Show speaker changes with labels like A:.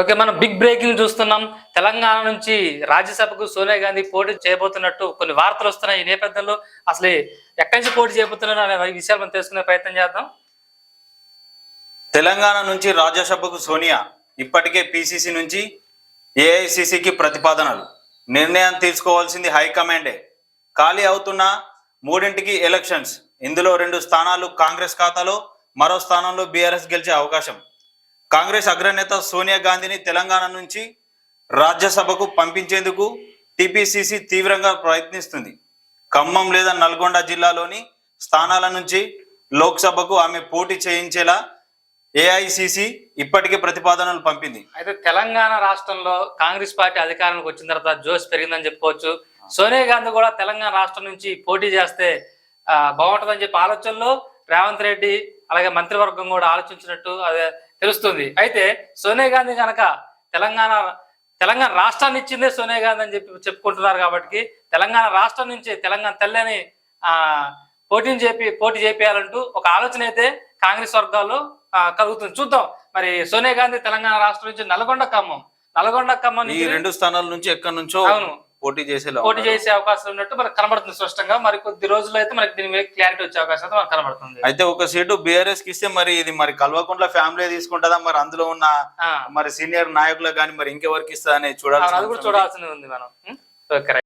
A: Okay మనం big breaking చూస్తున్నాం. తెలంగాణ నుంచి రాజ్యసభకు సోనియా గాంధీ పోటీ చేయబోతున్నట్టు కొన్ని వార్తలు వస్తున్నాయి ఈ నేపథ్యంలో. అసలు ఎక్కడి నుంచి పోటీ చేయబోతున్నారు అనే విషయాలు మనం తెలుసుకునే ప్రయత్నం చేద్దాం.
B: తెలంగాణ నుంచి రాజ్యసభకు సోనియా ఇప్పటికే పిసిసి నుంచి ఏఐసిసికి ప్రతిపాదనలు. నిర్ణయం తీసుకోవాల్సింది హైకమాండే. ఖాళీ అవుతున్న మూడింటికి ఎలక్షన్స్. ఇందులో రెండు స్థానాలు కాంగ్రెస్ ఖాతాలో మరో స్థానంలో బీఆర్ఎస్ గెలిచే అవకాశం. కాంగ్రెస్ అగ్రనేత సోనియా గాంధీని తెలంగాణ నుంచి రాజ్యసభకు పంపించేందుకు టిపిసిసి తీవ్రంగా ప్రయత్నిస్తుంది. ఖమ్మం లేదా నల్గొండ జిల్లాలోని స్థానాల నుంచి లోక్సభకు ఆమె పోటీ చేయించేలా ఏఐసిసి ఇప్పటికే ప్రతిపాదనలు పంపింది.
A: అయితే తెలంగాణ రాష్ట్రంలో కాంగ్రెస్ పార్టీ అధికారంలోకి వచ్చిన తర్వాత జోష్ పెరిగిందని చెప్పుకోవచ్చు. సోనియా గాంధీ కూడా తెలంగాణ రాష్ట్రం నుంచి పోటీ చేస్తే బాగుంటుందని చెప్పి ఆలోచనలో రేవంత్ రెడ్డి అలాగే మంత్రివర్గం కూడా ఆలోచించినట్టు అదే తెలుస్తుంది. అయితే సోనియా గాంధీ కనుక తెలంగాణ తెలంగాణ రాష్ట్రాన్ని ఇచ్చిందే సోనియా గాంధీ అని చెప్పి చెప్పుకుంటున్నారు కాబట్టి తెలంగాణ రాష్ట్రం నుంచి తెలంగాణ తెల్లని ఆ పోటీని చెప్పి పోటీ చేపియాలంటూ ఒక ఆలోచన అయితే కాంగ్రెస్ వర్గాల్లో కలుగుతుంది. చూద్దాం. మరి సోనియా గాంధీ తెలంగాణ రాష్ట్రం నుంచి నల్గొండ ఖమ్మం నల్గొండ ఖమ్మం
B: ఈ రెండు స్థానాల నుంచి ఎక్కడి నుంచో
A: అవును.
B: పోటీ చేసేలా
A: పోటీ. చేసే అవకాశం ఉన్నట్టు మనకు కనబడుతుంది స్పష్టంగా మరి కొద్ది రోజుల్లో అయితే మనకి దీని మీద క్లారిటీ వచ్చే అవకాశం అయితే మనకు కనబడుతుంది
B: అయితే ఒక సీటు బీఆర్ఎస్కి ఇస్తే మరి ఇది మరి కల్వకుంట్ల ఫ్యామిలీ తీసుకుంటుందా మరి అందులో ఉన్న మరి సీనియర్ నాయకులకు కానీ మరి ఇంకెవరికి ఇస్తా అని
A: అవును, అది కూడా
B: చూడాలి
A: చూడాల్సింది ఉంది మనం? ఓకే.